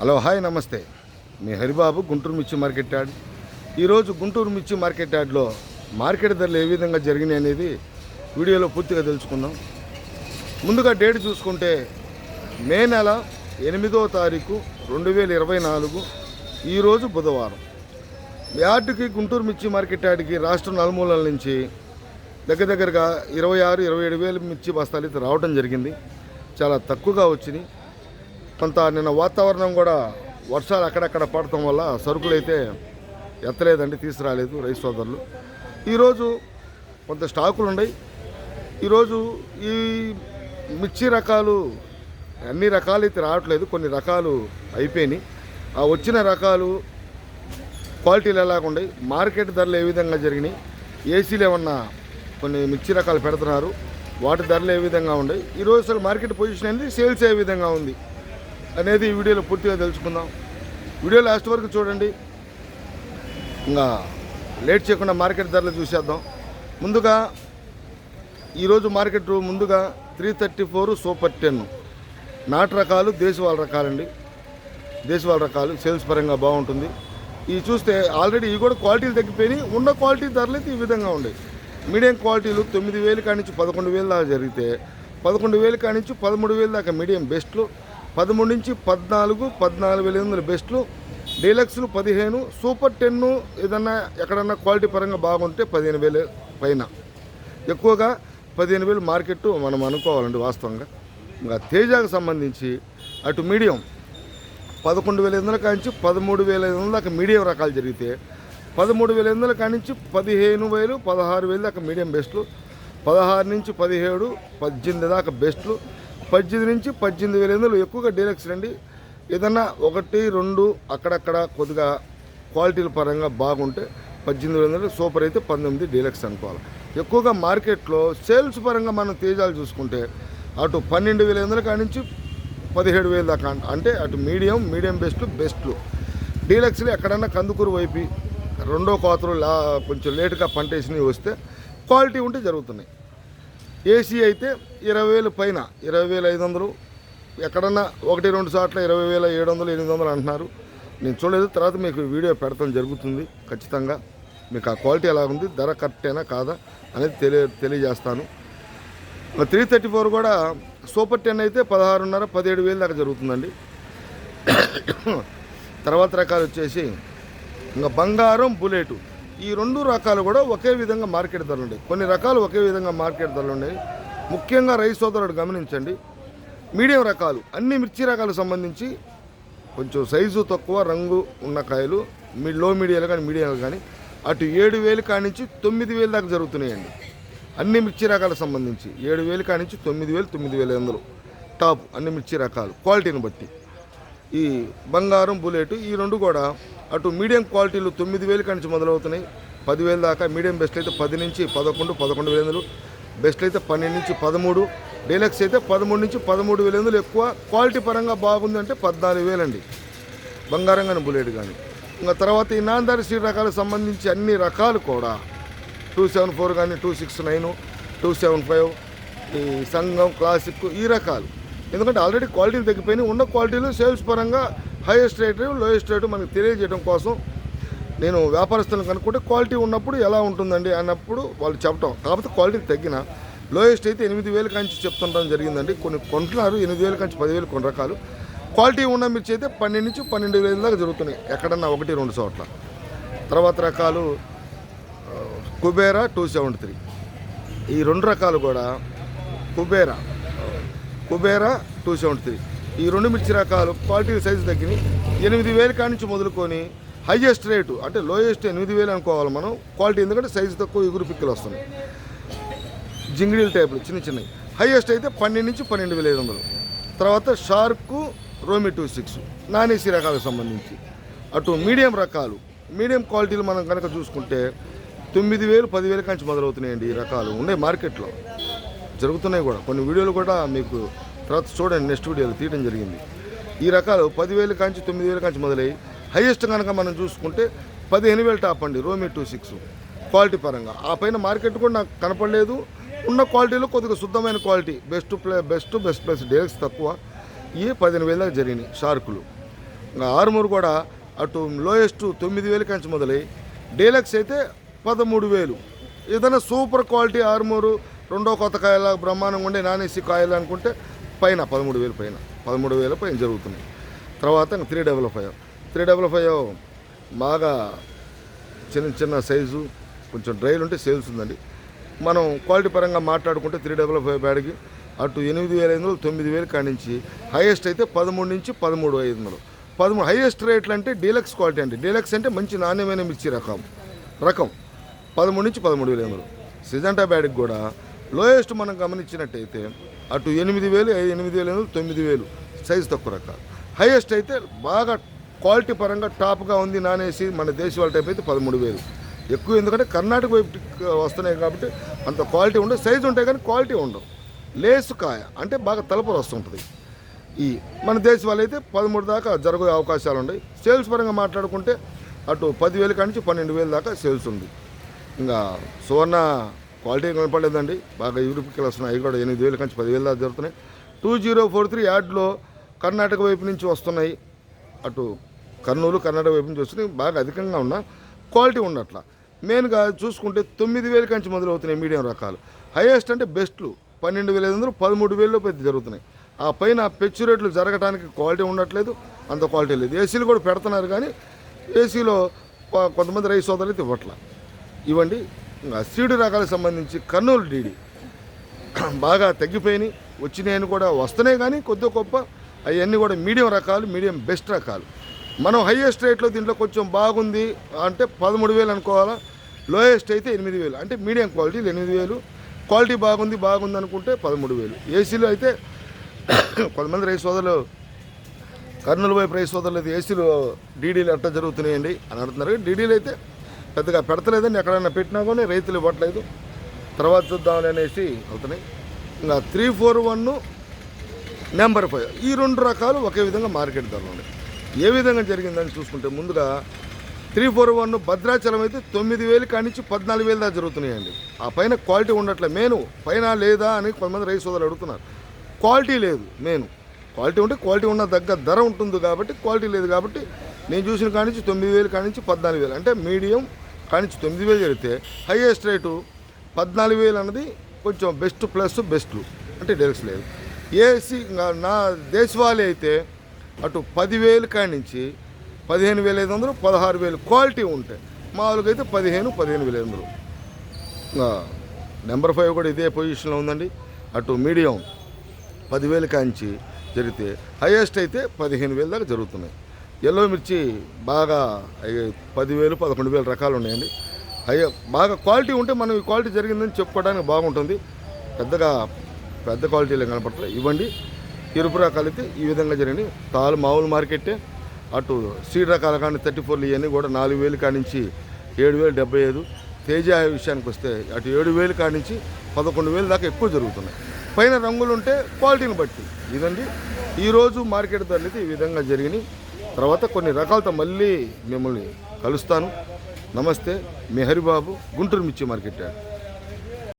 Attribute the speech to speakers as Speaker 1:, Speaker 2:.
Speaker 1: Hello hi నమస్తే. మీ హరిబాబు గుంటూరు మిర్చి market yard ఈరోజు గుంటూరు మిర్చి మార్కెట్ యార్డ్లో మార్కెట్ ధరలు ఏ విధంగా జరిగినాయి అనేది వీడియోలో పూర్తిగా తెలుసుకుందాం. ముందుగా డేట్ చూసుకుంటే మే నెల ఎనిమిదో తారీఖు రెండు వేల ఇరవై నాలుగు ఈరోజు బుధవారం. యార్డుకి గుంటూరు మిర్చి మార్కెట్ యార్డ్కి రాష్ట్రం నలుమూలల నుంచి దగ్గర దగ్గరగా ఇరవై ఆరు ఇరవై ఏడు వేలు మిర్చి బస్తాలు అయితే రావడం జరిగింది. చాలా తక్కువగా వచ్చినాయి. కొంత నిన్న వాతావరణం కూడా వర్షాలు అక్కడక్కడ పడటం వల్ల సరుకులు అయితే ఎత్తలేదండి తీసుకురాలేదు రైస్ సోదరులు. ఈరోజు కొంత స్టాకులు ఉన్నాయి ఈరోజు ఈ మిర్చి రకాలు అన్ని రకాలు అయితే రావట్లేదు కొన్ని రకాలు అయిపోయినాయి. ఆ వచ్చిన రకాలు క్వాలిటీలు ఎలాగుండయి మార్కెట్ ధరలు ఏ విధంగా జరిగినాయి ఏసీలు ఏమన్నా కొన్ని మిర్చి రకాలు పెడుతున్నారు వాటి ధరలు ఏ విధంగా ఉన్నాయి ఈరోజు అసలు మార్కెట్ పొజిషన్ అనేది సేల్స్ ఏ విధంగా ఉంది? అనేది ఈ వీడియోలో పూర్తిగా తెలుసుకుందాం. వీడియో లాస్ట్ వరకు చూడండి. ఇంకా లేట్ చేయకుండా మార్కెట్ ధరలు చూసేద్దాం. ముందుగా ఈరోజు మార్కెట్ ముందుగా three thirty four super ten. నాటు రకాలు దేశవాళ రకాలండి. దేశవాళ రకాలు సేల్స్ పరంగా బాగుంటుంది. ఇవి చూస్తే ఆల్రెడీ ఇవి కూడా క్వాలిటీలు తగ్గిపోయినాయి. ఉన్న క్వాలిటీ ధరలు ఈ విధంగా ఉండేవి మీడియం క్వాలిటీలు తొమ్మిది వేలు కానించి పదకొండు వేలు దాకా జరిగితే పదకొండు వేలు కానించి పదమూడు వేలు దాకా మీడియం బెస్ట్లు పదమూడు నుంచి పద్నాలుగు పద్నాలుగు వేల ఎనిమిది బెస్ట్లు. డీలక్స్లు పదిహేను సూపర్ టెన్ ఏదన్నా ఎక్కడన్నా క్వాలిటీ పరంగా బాగుంటే పదిహేను వేలు పైన. ఎక్కువగా పదిహేను వేలు మార్కెట్ మనం అనుకోవాలండి వాస్తవంగా. ఇంకా తేజాకు సంబంధించి అటు మీడియం పదకొండు వేల ఐదు కానించి పదమూడు వేల ఐదు వందల దాకా మీడియం రకాలు జరిగితే పదమూడు వేల ఐదు కానించి పదిహేను వేలు పదహారు వేలు దాకా మీడియం బెస్ట్లు. పదహారు నుంచి పదిహేడు పద్దెనిమిది దాకా బెస్ట్లు. పద్దెనిమిది నుంచి పద్దెనిమిది వేల ఐదు వందలు ఎక్కువగా డీలక్స్ రండి. ఏదన్నా ఒకటి రెండు అక్కడక్కడ కొద్దిగా క్వాలిటీల పరంగా బాగుంటే పద్దెనిమిది వేల వందలు సూపర్ అయితే పంతొమ్మిది డీలక్స్ అనుకోవాలి. ఎక్కువగా మార్కెట్లో సేల్స్ పరంగా మనం తేజాలు చూసుకుంటే అటు పన్నెండు వేల ఐదు కాడి నుంచి పదిహేడు వేల దాకా అంటే అటు మీడియం మీడియం బెస్ట్ బెస్ట్లు. డీలక్స్లు ఎక్కడన్నా కందుకూరు వైపు రెండో కోతలు లా కొంచెం లేటుగా పంటేసినవి వస్తే క్వాలిటీ ఉంటే జరుగుతున్నాయి. ఏసీ అయితే ఇరవై వేలు పైన ఇరవై వేల ఐదు వందలు. ఎక్కడన్నా ఒకటి రెండు చోట్ల ఇరవై వేల ఏడు వందలు ఎనిమిది వందలు అంటున్నారు. నేను చూడలేదు తర్వాత మీకు వీడియో పెడతాం జరుగుతుంది ఖచ్చితంగా. మీకు ఆ క్వాలిటీ ఎలా ఉంది ధర కరెక్టేనా కాదా అనేది తెలియ తెలియజేస్తాను. త్రీ థర్టీ ఫోర్ కూడా సూపర్ టెన్ అయితే పదహారున్నర పదిహేడు వేలు దాకా జరుగుతుందండి. తర్వాత రకాలు వచ్చేసి ఇంకా బంగారం బుల్లెటు. ఈ రెండు రకాలు కూడా ఒకే విధంగా మార్కెట్ ధరలు ఉన్నాయి. కొన్ని రకాలు ఒకే విధంగా మార్కెట్ ధరలు ఉన్నాయి. ముఖ్యంగా రైస్ సోదరుడు గమనించండి. మీడియం రకాలు అన్ని మిర్చి రకాలకు సంబంధించి కొంచెం సైజు తక్కువ రంగు ఉన్న కాయలు మీ లో మీడియాలు కానీ మీడియాలు కానీ అటు ఏడు వేలు కానించి తొమ్మిది వేలు దాకా జరుగుతున్నాయండి. అన్ని మిర్చి రకాలకు సంబంధించి ఏడు వేలు కానించి తొమ్మిది వేలు తొమ్మిది వేల వందలు. టాప్ అన్ని మిర్చి రకాలు క్వాలిటీని బట్టి. ఈ బంగారం బుల్లెట్ ఈ రెండు కూడా అటు మీడియం క్వాలిటీలు తొమ్మిది వేలు నుంచి మొదలవుతున్నాయి. పదివేలు దాకా మీడియం బెస్ట్ అయితే పది నుంచి పదకొండు పదకొండు వేల వందలు బెస్ట్ అయితే పన్నెండు నుంచి పదమూడు. డీలక్స్ అయితే పదమూడు నుంచి పదమూడు వేల వందలు ఎక్కువ. క్వాలిటీ పరంగా బాగుంది అంటే పద్నాలుగు వేలండి. బంగారం కానీ బుల్లెట్ కానీ. ఇంకా తర్వాత ఈ నాందారి సీట్ రకాలకు సంబంధించి అన్ని రకాలు కూడా. టూ సెవెన్ ఫోర్ కానీ two six nine two seven five ఈ సంఘం క్లాసిక్ ఈ రకాలు. ఎందుకంటే ఆల్రెడీ క్వాలిటీలు తగ్గిపోయినాయి. ఉన్న క్వాలిటీలు సేల్స్ పరంగా హైయెస్ట్ రేటు లోయెస్ట్ రేటు మనకు తెలియజేయడం కోసం నేను వ్యాపారస్తులను కనుక్కుంటే క్వాలిటీ ఉన్నప్పుడు ఎలా ఉంటుందండి అన్నప్పుడు వాళ్ళు చెప్పటం. కాకపోతే క్వాలిటీ తగ్గిన లోయెస్ట్ అయితే ఎనిమిది వేల కంచి చెప్తుండడం జరిగిందండి. కొన్ని కొంటున్నారు ఎనిమిది వేల కంచి పదివేలు కొన్ని రకాలు. క్వాలిటీ ఉన్న మిర్చి అయితే పన్నెండు నుంచి పన్నెండు వేల దాకా జరుగుతున్నాయి. ఎక్కడన్నా ఒకటి రెండు చోట్ల. తర్వాత రకాలు కుబేరా టూ సెవెంటీ త్రీ ఈ రెండు రకాలు కూడా Kubera Kubera two seventy three ఈ రెండు మిర్చి రకాలు క్వాలిటీ సైజు తగ్గినాయి ఎనిమిది వేల కాడి నుంచి మొదలుకొని హైయెస్ట్ రేటు అంటే లోయెస్ట్ ఎనిమిది వేలు అనుకోవాలి మనం క్వాలిటీ ఎందుకంటే సైజు తక్కువ ఎగురు పిక్కలు వస్తున్నాయి. జింగిడీల టైపులు చిన్న చిన్నవి. హైయెస్ట్ అయితే పన్నెండు నుంచి పన్నెండు వేల ఐదు వందలు. తర్వాత షార్కు రోమి టూ సిక్స్ నాన్ ఏసీ రకాలకు సంబంధించి. అటు మీడియం రకాలు మీడియం క్వాలిటీలు మనం కనుక చూసుకుంటే తొమ్మిది వేలు పదివేల కంచి మొదలవుతున్నాయండి ఈ రకాలు. ఉన్నాయి మార్కెట్లో. జరుగుతున్నాయి కూడా. కొన్ని వీడియోలు కూడా మీకు తర్వాత చూడండి నెక్స్ట్ వీడియోలో తీయడం జరిగింది. ఈ రకాలు పదివేలు కాంచి తొమ్మిది వేల కాంచి మొదలై హైయెస్ట్ కనుక మనం చూసుకుంటే పదిహేను వేలు టాప్ అండి రోమి టూ సిక్స్. క్వాలిటీ పరంగా. ఆ పైన మార్కెట్ కూడా నాకు కనపడలేదు. ఉన్న క్వాలిటీలో కొద్దిగా శుద్ధమైన quality best play best best plus Dake's తక్కువ. ఈ పదిహేను వేల దాకా జరిగినాయి షార్కులు. ఇంకా ఆరుమూరు కూడా అటు లోయెస్ట్ తొమ్మిది వేలు కంచి మొదలై డీలక్స్ అయితే పదమూడు వేలు ఏదైనా సూపర్ క్వాలిటీ ఆరుమూరు రెండో కొత్త కాయల బ్రహ్మాండంగా ఉండే నానేసి కాయలు అనుకుంటే పైన పదమూడు వేలు పైన. పదమూడు వేల పైన జరుగుతున్నాయి. తర్వాత three double five. Three double five బాగా చిన్న చిన్న సైజు కొంచెం డ్రైలు ఉంటే సేల్స్ ఉందండి. మనం క్వాలిటీ పరంగా మాట్లాడుకుంటే త్రీ డబల్ ఫైవ్ బ్యాడ్కి అటు ఎనిమిది వేల ఐదు వందలు తొమ్మిది వేలు కానించి హైయెస్ట్ అయితే పదమూడు నుంచి పదమూడు ఐదు వందలు. పదమూడు హైయెస్ట్ రేట్లు అంటే డీలక్స్ క్వాలిటీ అండి. డీలక్స్ అంటే మంచి నాణ్యమైన మిర్చి రకం. రకం. పదమూడు నుంచి పదమూడు వేల ఐదు వందలు. సిజంటా బ్యాడ్కి కూడా లోయెస్ట్ మనం గమనించినట్టయితే అటు ఎనిమిది వేలు ఐదు- ఎనిమిది వేలు తొమ్మిది వేలు సైజు తక్కువ రకాలు. హైయెస్ట్ అయితే బాగా క్వాలిటీ పరంగా టాప్గా ఉంది నానేసి మన దేశ వాళ్ళ టైప్ అయితే పదమూడు వేలు. ఎక్కువ ఎందుకంటే కర్ణాటక వైపు వస్తున్నాయి కాబట్టి అంత క్వాలిటీ ఉండదు. సైజు ఉంటాయి కానీ క్వాలిటీ ఉండవు. లేసు కాయ అంటే బాగా తలపలు వస్తుంటుంది. ఈ మన దేశ వాళ్ళు అయితే పదమూడు దాకా జరిగే అవకాశాలు ఉన్నాయి. సేల్స్ పరంగా మాట్లాడుకుంటే అటు పదివేలు నుంచి పన్నెండు వేలు దాకా సేల్స్ ఉంది. ఇంకా సువర్ణ క్వాలిటీ కనపడలేదండి. బాగా యూరోప్కి వస్తున్నాయి. అవి కూడా ఎనిమిది వేలు కంచి పదివేలు దాకా జరుగుతున్నాయి. టూ జీరో ఫోర్ త్రీ యాడ్లో కర్ణాటక వైపు నుంచి వస్తున్నాయి. అటు కర్నూలు కర్ణాటక వైపు నుంచి వస్తున్నాయి. బాగా అధికంగా ఉన్నా క్వాలిటీ ఉన్నట్ల. మెయిన్గా చూసుకుంటే తొమ్మిది వేలు కంచి మొదలవుతున్నాయి మీడియం రకాలు. హైయెస్ట్ అంటే బెస్ట్లు పన్నెండు వేల ఐదు వందలు పదమూడు వేలలో పెద్ద జరుగుతున్నాయి. ఆ పైన పెచ్చు రేట్లు జరగడానికి క్వాలిటీ ఉండట్లేదు. అంత క్వాలిటీ లేదు. ఏసీలు కూడా పెడుతున్నారు కానీ ఏసీలో కొంతమంది రైస్ సోదరులు అయితే ఇవ్వట్ల. ఇవ్వండి. సీడు రకాలకు సంబంధించి కర్నూలు డీడీ బాగా తగ్గిపోయినాయి. వచ్చినాయని కూడా వస్తున్నాయి కానీ కొద్దిగా గొప్ప అవన్నీ కూడా మీడియం రకాలు మీడియం బెస్ట్ రకాలు. మనం హైయెస్ట్ రేట్లో దీంట్లో కొంచెం బాగుంది అంటే పదమూడు వేలు అనుకోవాలా లోయెస్ట్ అయితే ఎనిమిది వేలు. అంటే మీడియం క్వాలిటీ ఎనిమిది వేలు క్వాలిటీ బాగుంది బాగుంది అనుకుంటే పదమూడు వేలు. ఏసీలో అయితే కొంతమంది రైతు సోదరులు కర్నూలు వైపు రైతు సోదరులు అయితే ఏసీలు డీడీలు అట్ట జరుగుతున్నాయండి అని అంటున్నారు డీడీలు అయితే పెద్దగా పెడతలేదని ఎక్కడైనా పెట్టినా కానీ రైతులు ఇవ్వట్లేదు. తర్వాత చూద్దామని అనేసి అవుతున్నాయి. ఇంకా three four one number five. ఈ రెండు రకాలు ఒకే విధంగా మార్కెట్ ధరలు ఉన్నాయి. ఏ విధంగా జరిగిందని చూసుకుంటే ముందుగా త్రీ ఫోర్ వన్ భద్రాచలం అయితే తొమ్మిది వేలు కానించి పద్నాలుగు వేలు దాకా జరుగుతున్నాయండి. ఆ పైన క్వాలిటీ ఉండట్లే. మేను పైన లేదా అని కొంతమంది రైతు సోదరులు అడుగుతున్నారు. క్వాలిటీ లేదు మేను. క్వాలిటీ ఉంటే క్వాలిటీ ఉన్న దగ్గర ధర ఉంటుంది కాబట్టి క్వాలిటీ లేదు కాబట్టి నేను చూసిన కానించి తొమ్మిది వేలు కానించి పద్నాలుగు వేలు. అంటే మీడియం కానీ తొమ్మిది వేలు జరిగితే హైయెస్ట్ రేటు పద్నాలుగు వేలు అన్నది కొంచెం బెస్ట్ ప్లస్ బెస్ట్ అంటే డెలక్స్ లేదు. ఏసీ నా దేశవాళీ అయితే అటు పదివేలు కానించి పదిహేను వేల ఐదు వందలు పదహారు వేలు క్వాలిటీ ఉంటాయి. మామూలుగా అయితే పదిహేను పదిహేను వేల ఐదు వందలు. నెంబర్ ఫైవ్ కూడా ఇదే పొజిషన్లో ఉందండి. అటు మీడియం పదివేలు కాంచి జరిగితే హయ్యెస్ట్ అయితే పదిహేను వేలు దాకా జరుగుతున్నాయి. ఎల్లో మిర్చి బాగా పదివేలు పదకొండు వేల రకాలు ఉన్నాయండి. హై బాగా క్వాలిటీ ఉంటే మనం ఈ క్వాలిటీ జరిగిందని చెప్పుకోవడానికి బాగుంటుంది. పెద్దగా పెద్ద క్వాలిటీలో కనపడలేదు ఇవ్వండి. ఎరుపు రకాలు అయితే ఈ విధంగా జరిగింది తాలు మామూలు మార్కెట్టే అటు సీడ్ రకాల కానీ థర్టీ ఫోర్లు ఇవన్నీ కూడా నాలుగు వేలు కానించి ఏడు వేలు డెబ్బై ఐదు. తేజ విషయానికి వస్తే అటు ఏడు వేలు కానించి పదకొండు వేలు దాకా ఎక్కువ జరుగుతున్నాయి. పైన రంగులు ఉంటే క్వాలిటీని బట్టి. ఇదండి. ఈరోజు మార్కెట్ ధరలు అయితే ఈ విధంగా జరిగినాయి. తర్వాత కొన్ని రకాలతో మళ్ళీ మిమ్మల్ని కలుస్తాను. నమస్తే మీ హరిబాబు గుంటూరు మిర్చి మార్కెట్